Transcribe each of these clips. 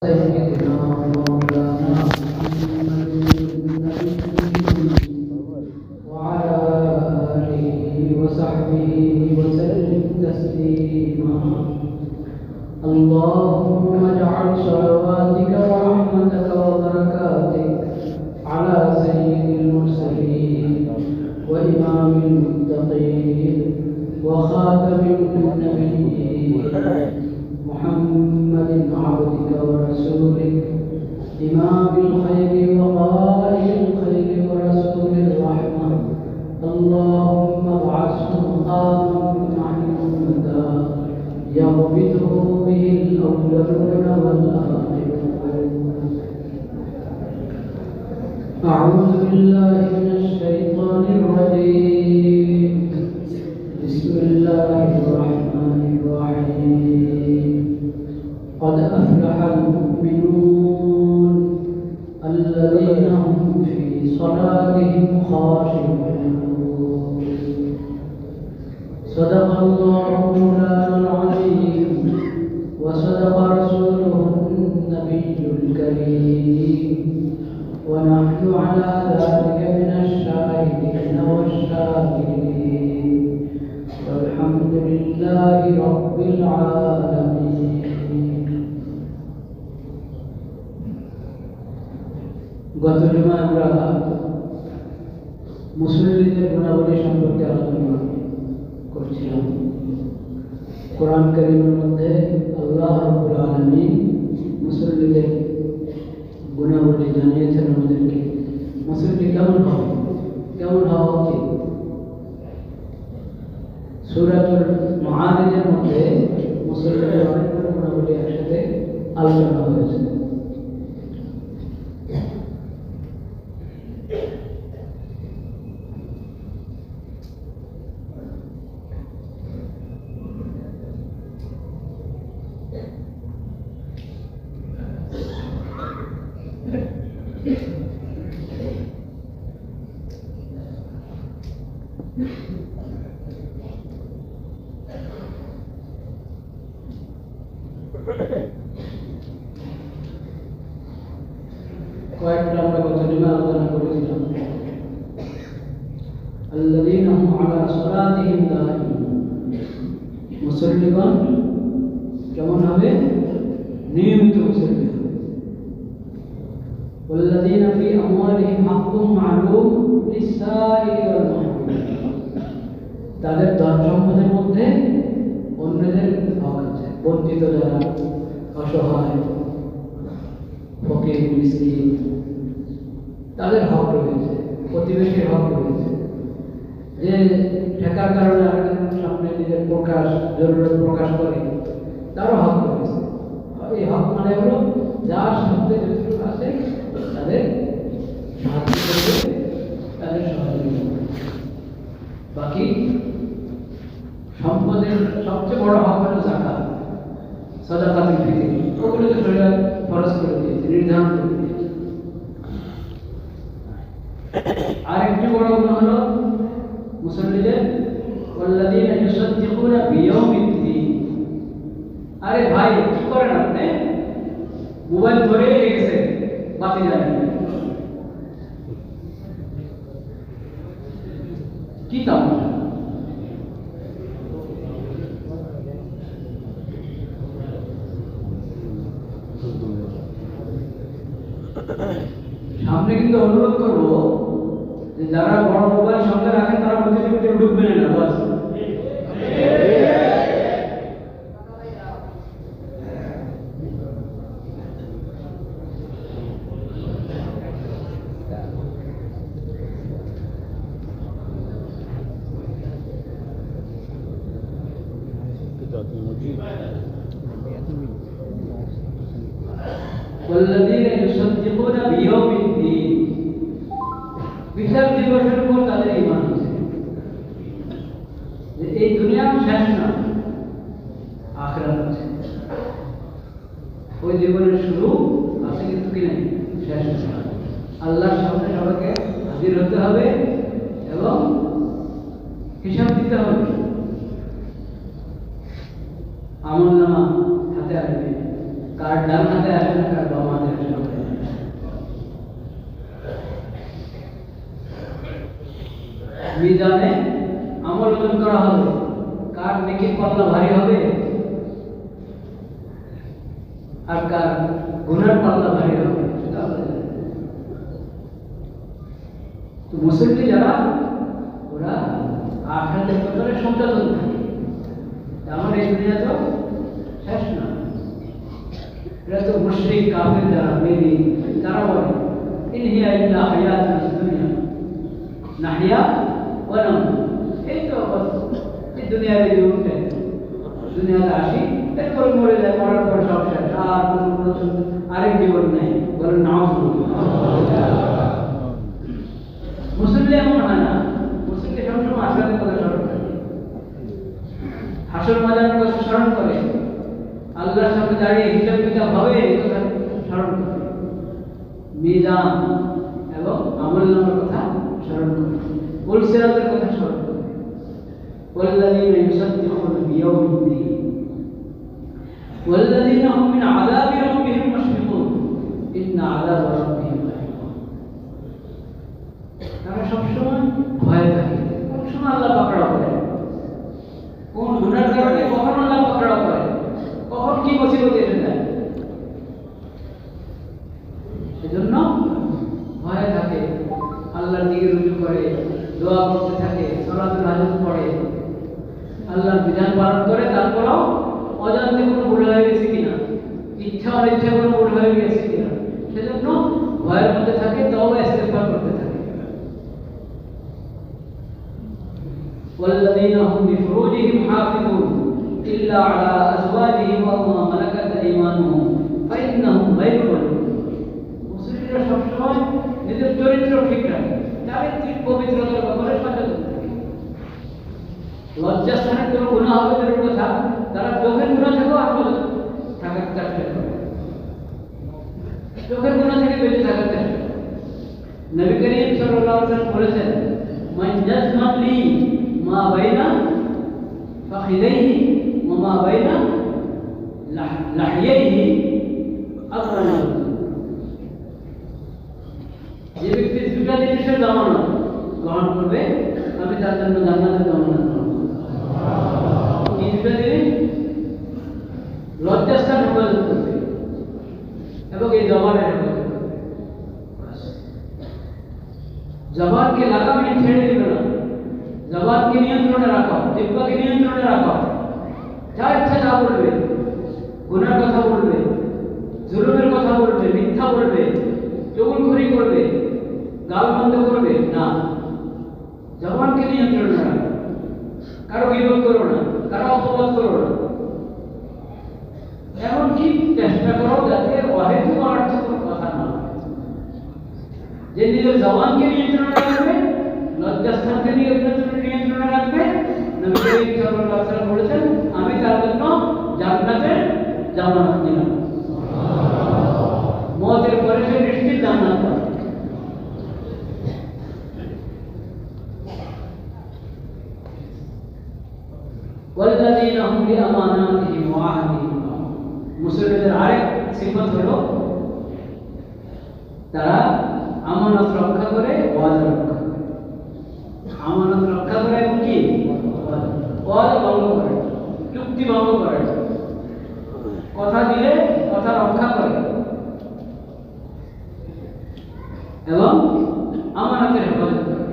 Ngoze. به الأولون والآخرون. أعوذ بالله من الشيطان الرجيم. بسم الله الرحمن الرحيم. قد أفلح المؤمنون الذين هم في صلاتهم خاشعون. صدق الله وصدق رسوله النبي الكريم ونحن على ذلك من الشاهدين والشاكرين والحمد لله رب العالمين গত জুমায় আমরা মুসলিমদের গুণাবলী সম্পর্কে আলোচনা করছিলাম কোরআন করিমের মধ্যে the Newton তাদের ধন সম্পদের মধ্যে অন্যদের হক আছে। বঞ্চিত যারা অসহায়, ফকির, মিসকিন, তাদের হক রয়েছে, প্রতিবেশীর হক রয়েছে। যে ঠেকার কারণে আরেকজনের সামনে নিজের প্রকাশ, জরুরত প্রকাশ করে, তারও হক রয়েছে। এই হক মানে হলো, যার সাথে যতটুকু আছে তাদের সাহায্য করবে তাদের সহযোগিতা বাকি সম্পদের সবচেয়ে বড় হক হলো জাকাত সদাকাতুল ফিতর ওগুলো তো শরীয়ত ফরজ করে দিয়েছে, নির্ধারণ করে দিয়েছে। আরেকটি বড় গুণ হলো মুসল্লিদের, ওয়াল্লাযীনা ইউসাদ্দিকুনা বিয়াউমিদ্দিন। আরে ভাই, কি করেন আপনি? মোবাইল ধরেই রেখেছে বাতি জ্বালিয়ে আমল নামা হাতে আসবে কার ডান হাতে আসবে কার বাম হাতে মিজানে আমল করা হবে? কার নেকির পাল্লা ভারী হবে? আর কার গুনার পাল্লা ভারী হবে। তো মুসলিম যারা, ওরা আখড়াতের ব্যাপারে সচেতন থাকে। আমার এই দুনিয়া তো এরা তো মুশরিক কাফের যারা মেরি তারা বলে ইন হিয়া ইল্লা হায়াতুন দুনিয়া। নাহিয়া ওয়ানাম। এই তো এই দুনিয়ার জীবনটা দুনিয়াতে আসি, এরপরে মরে যায়, মরার পর সব শেষ। আর কোনো আরেক জীবন নেই বলেন নাও এমন হয় না। সবসময় কথা স্মরণ করে। হাসর কথা স্মরণ করে। আল্লাহর সামনে দাঁড়িয়ে হিসাব কিতাব হবে এই কথা স্মরণ করে মিজান এবং আমল নামের কথা স্মরণ করে পুলসিরাতের কথা স্মরণ করে والذين يصدقون بيوم الدين والذين هم من عذاب কোনো গুণা হবে তার কথা, তারা চোখের গুণা থেকেও আর থাকার চেষ্টা করে। চোখের গুণা থেকে বেঁচে থাকার চেষ্টা নবী করিম আলাইহি বলেছেন, মান জাজমান লি মা বাইনা ফাখিদাইহি, ওয়া মা বাইনা লাহিয়াইহি আকরামা যে ব্যক্তি দুটা জিনিসের জামানত গ্রহণ করবে আমি তার জন্য জান্নাতের জামানত গ্রহণ করব এই দুটা জিনিস লজ্জাস্থান হেফাজত করবে এবং এই জবানের হেফাজত করবে ব্যাস। জবানকে লাগামে ছেড়ে দেবে না। জবানকে নিয়ন্ত্রণে রাখো জিব্বাকে নিয়ন্ত্রণে রাখো। যা ইচ্ছা তা বলবে, গুনার কথা বলবে, জুলুমের কথা বলবে, মিথ্যা বলবে চুগলখড়ি করবে, গাল বন্ধ করবে, না। জবানকে নিয়ন্ত্রণে রাখো। কারও বিরোধ করো না, কারও অপবাদ করো না। এমনকি চেষ্টা করো যাতে অহেতু যে নিজের জবানকে নিয়ন্ত্রণে রাখবে লজ্জাস্থানকে নিয়ন্ত্রণে নিয়ন্ত্রণে রাখবে নবী করিম সাল্লাল্লাহু আলাইহি ওয়াসাল্লাম বলেছেন আমি তার জন্য জান্নাতের জামানত দিলাম মতের পরে সে নিশ্চিত জান্নাত পাবে والذين هم بأماناتهم وعهدهم راعون মুসলিমদের আরেক সিফত হলো তারা আমানত রক্ষা করে ওয়াদা রক্ষা করে। আমানত রক্ষা করে এবং কি? ওয়াদা ভঙ্গ করে। চুক্তি ভঙ্গ করে। কথা দিলে কথা রক্ষা করে। এবং আমানতের হেফাজত করে।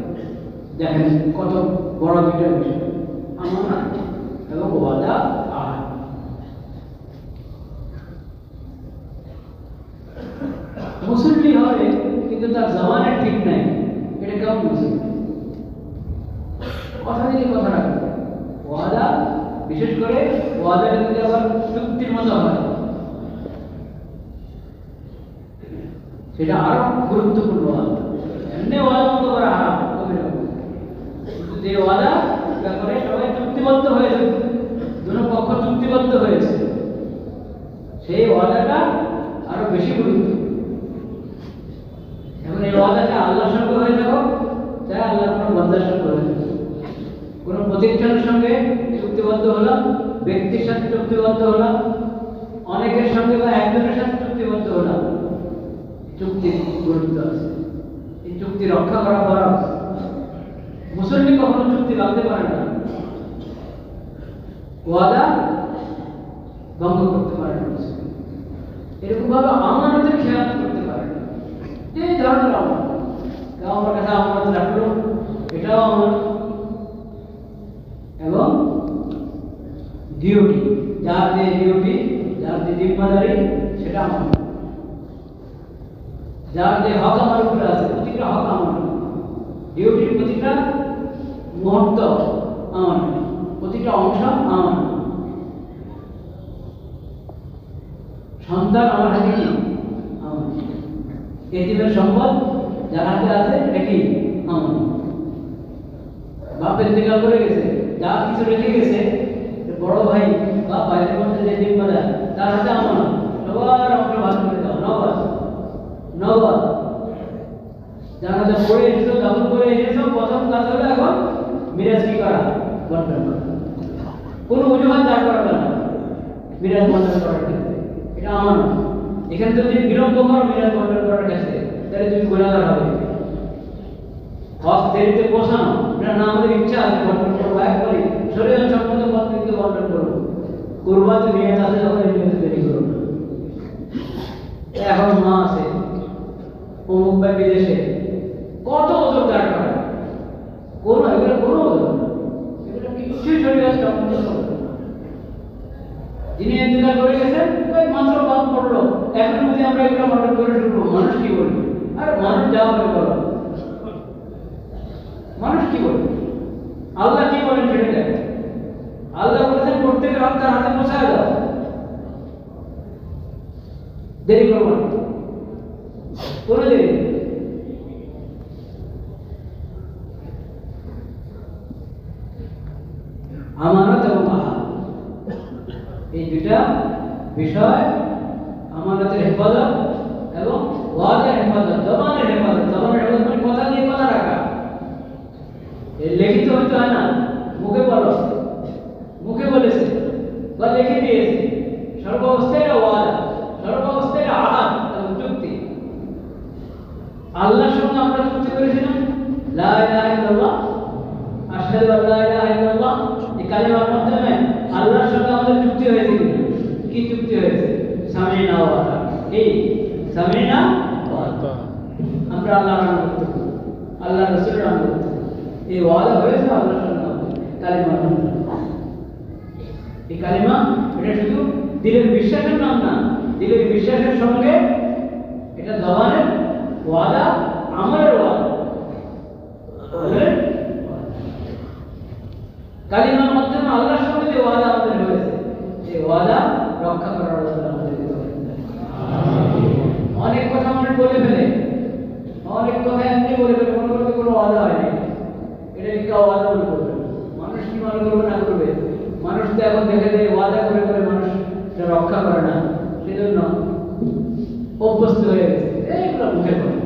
দেখেন কত বড় দুইটা বিষয়। আমানত এবং ওয়াদা আহার। মুসলিমই হবে কিন্তু তার জমানের ঠিক নাই। এটা কেমন মুসলিম কথা দিয়ে কথা রাখবে ওয়াদা, বিশেষ করে ওয়াদা যদি আবার চুক্তির মতো হয়, সেটা আরও গুরুত্বপূর্ণ ওয়াদা এমনি ওয়াদা মতো করা হারাম যে ওয়াদা ব্যাপারে সবাই চুক্তিবদ্ধ হয়েছে দুটো পক্ষ চুক্তিবদ্ধ হয়েছে। সেই ওয়াদাটা আরও বেশি গুরুত্ব এখন এই ওয়াদাটা আল্লাহর সঙ্গে হয়ে যাব চাই আল্লাহ কোনো বন্ধার সঙ্গে হয়ে যাবে কোনো প্রতিষ্ঠানের সঙ্গে চুক্তিবদ্ধ হলাম ব্যক্তির সাথে চুক্তিবদ্ধ হলাম অনেকের সঙ্গে বা একজনের সাথে চুক্তিবদ্ধ হলাম চুক্তির গুরুত্ব আছে। এই চুক্তি রক্ষা করা ফরজ মুসল্লি কখনো চুক্তি ভাঙতে পারে না। ওয়াদা ভঙ্গ করতে পারে না এরকম ভাবে আমানতের খেয়াল এই আমানত কেউ আমার কাছে এটাও আমার। এবং ডিউটি যার যে ডিউটি যার যে জিম্মাদারি, সেটা আমার। যার যে হক আমার উপরে আছে, প্রতিটা হক আমার ডিউটির প্রতিটা মুহূর্ত আমার। প্রতিটা অংশ আমার। সন্তান আমার হাতে আমার এটিমের সম্পদ যার হাতে আছে এটা আমার বাপের দিকা করে গেছে যা কিছু রেখে গেছে বড় ভাই বা বাইরের মধ্যে যে জিম্মাদার তার হাতে আমার সবার অংশ ভাগ করে দাও নবাদ নবাদ যারা যা পড়ে এসেছ দাবল করে এসেছ, প্রথম কাজ হলো এখন মিরাজ কি করা? বন্টন করা। কোনো অজুহাত দাঁড় করাবে না। মিরাজ বন্টন করার ক্ষেত্রে। এটা আমার। এখানে যদি বিলম্ব করো মিরাজ বন্টন করার ক্ষেত্রে তাহলে তুমি গোলাগার হবে। হক দেরিতে পৌঁছানো না আমাদের ইচ্ছা আছে বন্টন করব একবারই শরীর সম্মত পদ্ধতিতে বন্টন করব কুরবাতে নিয়ে আছে এই নিয়তে দেরি করো এখন মা আছে, অমুক বা বিদেশে, কত ওজন দাঁড় করে কোন, এগুলো কোনো ওজন। এগুলো কিছুই শরীর সম্মত যিনি ইন্তজার করে গেছেন মাত্র এখন যদি আমরা এগুলো বন্টন করে শুনব মানুষ কি বলবে? আরে মানুষ যা বলে বলো। মানুষ কি বলবে? আল্লাহ কি বলেন সেটা দেখো। আল্লাহ বলেছেন, প্রত্যেকের হক হাতে পৌঁছায় দাও। দেরি করব না। কোনো দেরি। আমানত এবং এই দুটা বিষয় আমানতের হেফাজত এবং ওয়াদের হেফাজত, জবানের হেফাজত। জবানের হেফাজত মানে কথা দিয়ে কথা রাখা। লিখিত হইতে হয় না। মুখে বলো। মুখে বলেছে বা লিখে দিয়েছে। সর্বাবস্থায় এটা আহাদ এবং চুক্তি আল্লাহর সঙ্গে আমরা চুক্তি করেছিলাম লা ইলাহা ইল্লাল্লাহ আশহাদু আল্লা ইলাহা ইল্লাল্লাহ এই কালিমার মাধ্যমে আল্লাহর সঙ্গে আমাদের চুক্তি হয়েছে কিনা কি চুক্তি হয়েছে সামিনা ওয়া আতা এই সামিনা ওয়া আতা আমরা আল্লাহর নাম করতে আল্লাহ রসুলের নাম করতে এই ওয়াদা হয়েছে আমাদের কালিমার মাধ্যমে এই কালিমা এটা শুধু দিলের বিশ্বাসের নাম না। দিলের বিশ্বাসের সঙ্গে এটা জবানের ওয়াদা আমলের ওয়াদা। কালিমার মাধ্যমে আল্লাহর সঙ্গে যে ওয়াদা আমাদের হয়েছে এই ওয়াদা রক্ষা করার আল্লাহ দান করুন। অনেক কথা মানুষ বলে ফেলে। অনেক কথা এমনি বলে ফেলে মনে করতে কোনো ওয়াদা হয়নি এটা কেউ ওয়াদা মনে করবে মানুষ কি মনে করবে না করবে? মানুষ তো এখন দেখে যায় ওয়াদা করে করে মানুষ এটা রক্ষা করে না। সেজন্য অভ্যস্ত হয়ে গেছে। এইগুলো মুখে করে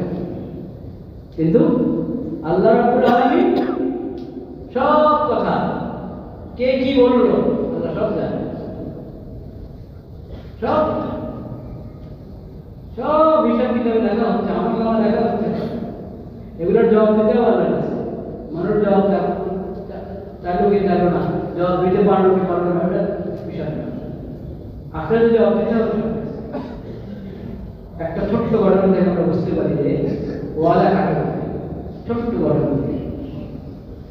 কিন্তু আল্লাহ রাব্বুল আলামিন সব কথা, কে কি বলল, আল্লাহ সব জানে। সব কিতাবে লেখা হচ্ছে আমার কাছে লেখা হচ্ছে এগুলোর জবাব দিতেও আল্লাহ কাছে মানুষ জবাব চালু কি চালু না জবাব দিতে পারল কি পারল না এটা বিষয় না আখড়ে জবাব দিতে একটা ছোট্ট ঘটনা থেকে আমরা বুঝতে পারি যে ওয়াদা কাকে ছোট্ট ঘটনা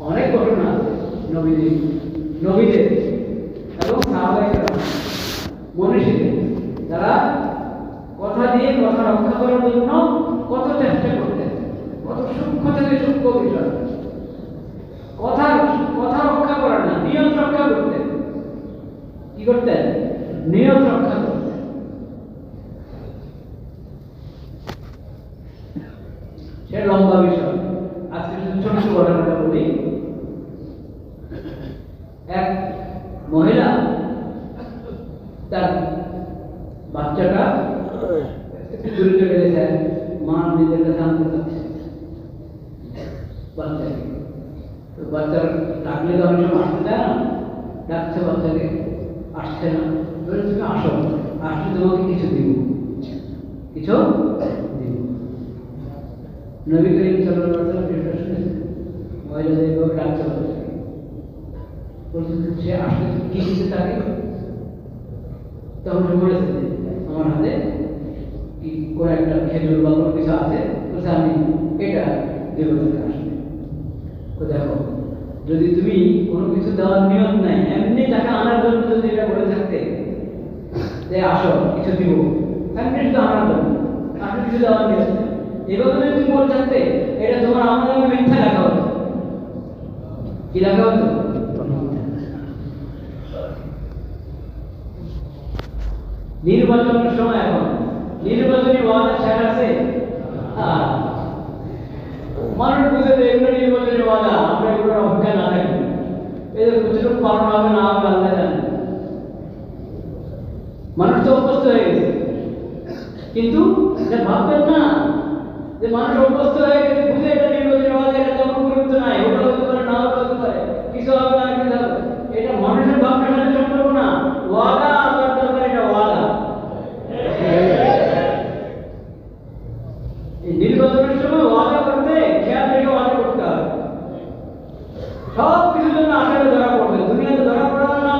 অনেক ঘটনা আছে নবীদের নবীদের এবং সাহাবাহিকরা মনীষীদের যারা কথা দিয়ে কথা রক্ষা করার জন্য কত চেষ্টা করতেন কত সূক্ষ্ম থেকে সূক্ষ্ম বিষয়। কথা কথা রক্ষা করার না, নিয়ত রক্ষা করতেন কি করতেন নিয়ত রক্ষা করতেন সে লম্বা বিষয়। আজকে শুধু ছোট্ট ঘটনাটা বলি এক মহিলা তার বাচ্চাটা একটু দূরে চলে গেছে মা নিজের কাছে আনতে চাচ্ছে বাচ্চাকে তো বাচ্চার ডাকলে তো অনেক সময় আসতে দেয় না ডাকছে বাচ্চাকে আসছে না। বলে তুমি আসো। আসলে তোমাকে কিছু দিব। কিছু দিব। নবী করিম সে আসলে কি দিতে থাকে? তখন বলেছে আমার হাতে কি কোনো একটা খেজুর বা কোনো কিছু আছে? বলছে, আমি এটা দেবো তোকে আসলে দেখো যদি তুমি কোনো কিছু দেওয়ার নিয়ম নাই এমনি টাকা আনার জন্য যদি এটা বলে থাকতে যে আসো কিছু দিব এমনি শুধু আনার জন্য আসলে কিছু দেওয়ার নিয়ম নেই। এভাবে যদি তুমি বলে থাকতে এটা তোমার আমার মিথ্যা লেখা হতো। কি লেখা হতো? নির্বাচনের সময় এখন নির্বাচনী ওয়াদা শেষ আছে? আহ, মানুষ বুঝে যে এগুলো নির্বাচনী ওয়াদা আমরা এগুলোর অপেক্ষা না থাকি কিছু পালন হবে না হবে আল্লাহ মানুষ তো অভ্যস্ত হয়ে গেছে। কিন্তু এটা ভাববেন না যে মানুষ অভ্যস্ত হয়ে গেছে, বুঝে এটা নির্বাচনী ওয়াদা এটা তেমন গুরুত্ব নাই ওটা হতে পারে না হতে পারে, কিছু হবে না, কিছু হবে। এটা মানুষের ভাবনার সাথে সম্পর্ক না। ওয়াদা আল্লাহর দরকার এটা ওয়াদা এই নির্বাচনের সময় ওয়াদা করতে খেয়াল রেখে ওয়াদা করতে হবে সব কিছুর জন্য আখেরে ধরা দুনিয়াতে ধরা না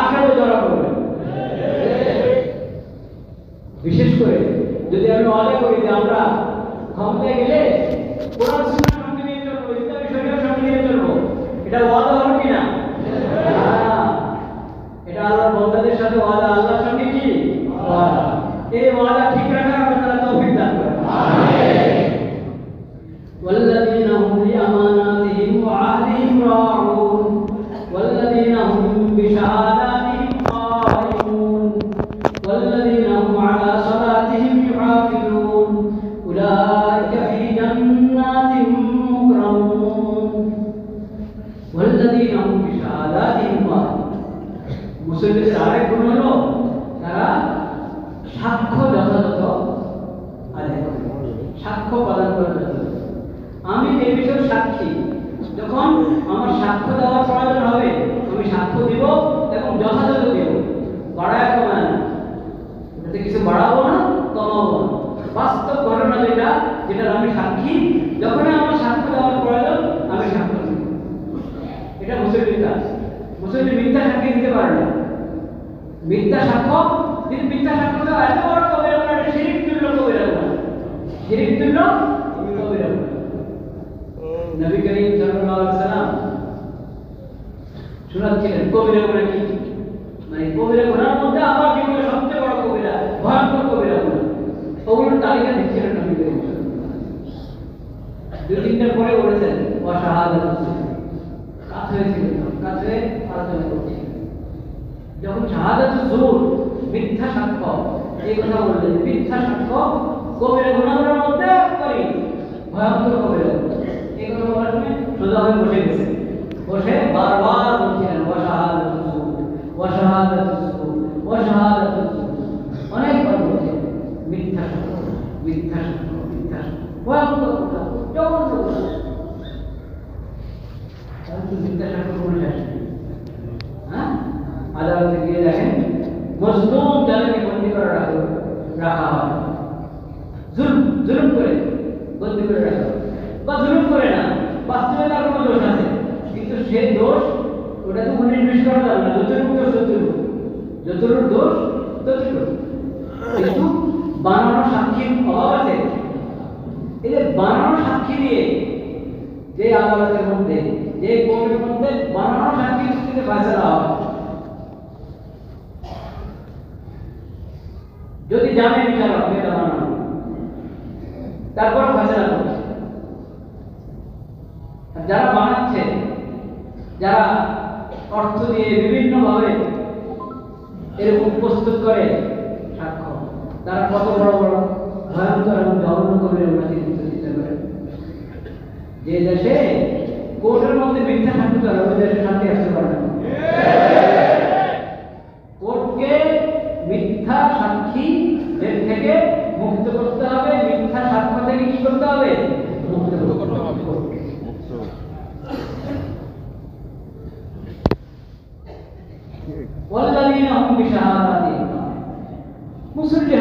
আখেরে ধরা বিশেষ করে যদি আমি ওয়াদা করি যে আমরা ক্ষমতায় গেলে কোরআন, সুন্নাহ নিয়ে চলবো নিয়ে চলবো, এটা ওয়াদা হলো কিনা? হ্যাঁ। এটা আল্লাহর বন্দাদের সাথে ওয়াদা নবী করিম সাল্লাল্লাহু আলাইহি সাল্লাম শোনাচ্ছিলেন, কবিরা গুনাহ কি? মানে কবিরা গুনার মধ্যে আমার জীবনে সবচেয়ে বড় কবিরা, ভয়ঙ্কর কবিরা গুনাহ ওগুলোর তালিকা দিচ্ছিলেন নবী করিম দুই তিনটার পরে বলেছেন অশাহাদাত কাজ হয়েছিল হয়ে আলোচনা করছিলেন। যখন শাহাদাত জোর মিথ্যা সাক্ষ্য এই কথা বললেন, মিথ্যা সাক্ষ্য কবিরা গুণাগুলোর মধ্যে করি। ভয়ঙ্কর কবিরা বলার জন্য সোজা হয়ে বসে গেছে। বসে বারবার বলছিলেন ওয়াশাহাদাত ওয়াশাহাদাত ওয়াশাহাদাত অনেকবার বলছেন মিথ্যা সাক্ষ্য মিথ্যা সাক্ষ্য মিথ্যা ভয়ঙ্কর কথা, জঘন্য হ্যাঁ? আদালতে গিয়ে দেখেন মজলুম যাদেরকে বন্দি করে রাখা হয় জুলুম জুলুম করে বন্দি করে রাখা হয় বা জুলুম করে না বাস্তবে তার কোনো দোষ আছে কিন্তু সেই দোষ ওটা তো উনিশ বিশ করা যাবে না যতটুকু দোষ ততটুকু দোষ কিন্তু বানানো অভাব আছে এই বানানো সাক্ষী দিয়ে যে আদালতের মধ্যে, যে কোর্টের মধ্যে বানানো সাক্ষী যদি জানে বিচারক এটা বানানো তারপর যারা বানাচ্ছে, যারা অর্থ দিয়ে বিভিন্ন ভাবে এরকম প্রস্তুত করে সাক্ষ্য। তারা কত বড় বড় ভয়ঙ্কর এবং জঘন্য করে ওনাকে দিতে পারে। যে দেশে কোর্টের মধ্যে মিথ্যা থাকতে পারে ওই দেশে শান্তি আসতে পারে না কোর্টকে মিথ্যা সাক্ষী এর থেকে মুক্ত করতে হবে মিথ্যা সাক্ষ্য থেকে কি করতে হবে মুক্ত করতে হবে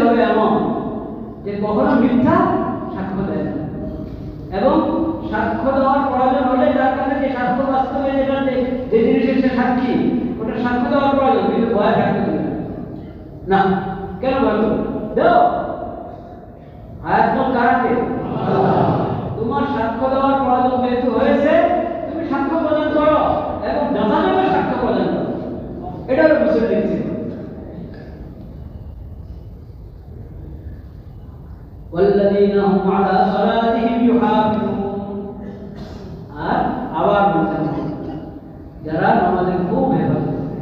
হবে এমন যে কখনো মিথ্যা সাক্ষ্য দেয় না এবং সাক্ষ্য দেওয়ার প্রয়োজন হলে যার কাছে যে সাক্ষ্য বাস্তবে যে জিনিসের সে সাক্ষী ওটা সাক্ষ্য দেওয়ার প্রয়োজন কিন্তু ভয় থাকতে না কেন ভয় দেও কারাকে তোমার সাক্ষ্য দেওয়ার প্রয়োজন যেহেতু হয়েছে এটা হলো মুসলিম ছিল والذين هم على صلاتهم يحافظون আর আবার বলছেন যারা নামাজের খুব হেফাজত করে।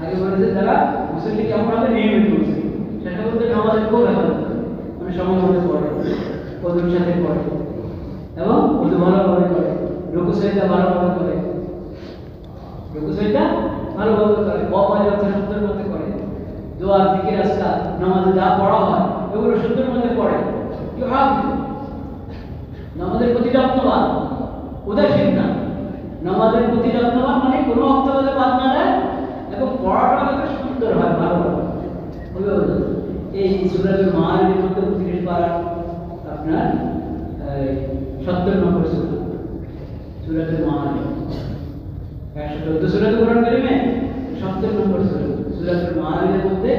আগে বলেছে যারা মুসলিম কেমন হবে নিয়মিত মুসলিম সেটা বলতে নামাজের খুব হেফাজত করে। মানে সময় মতো পড়ে ওদের সাথে পড়ে এবং ওদের ভালোভাবে করে রুকু সহিতা ভালোভাবে করে রুকু সহিতা ভালোভাবে করে অপায় অর্থ সুন্দর মধ্যে করে দোয়া, জিকির, আজকাল নামাজে যা পড়া হয়, এগুলো সুন্দর মধ্যে পড়ে। কেউ হাফ নামাজের প্রতি যত্নবান উদাসীন না। নামাজের প্রতি যত্নবান মানে কোনো অর্থবাদে বাদ না দেয়, এবং পড়াটা যাতে সুন্দর হয়, ভালো এই সুরাজের মায়ের মধ্যে উনত্রিশ বার আপনার সত্তর নম্বর সুরা সুরাজের মায়ের একশো চোদ্দ সুরাজ কোরআন কারিমে সত্তর নম্বর সুরা সুরাজের মায়ের মধ্যে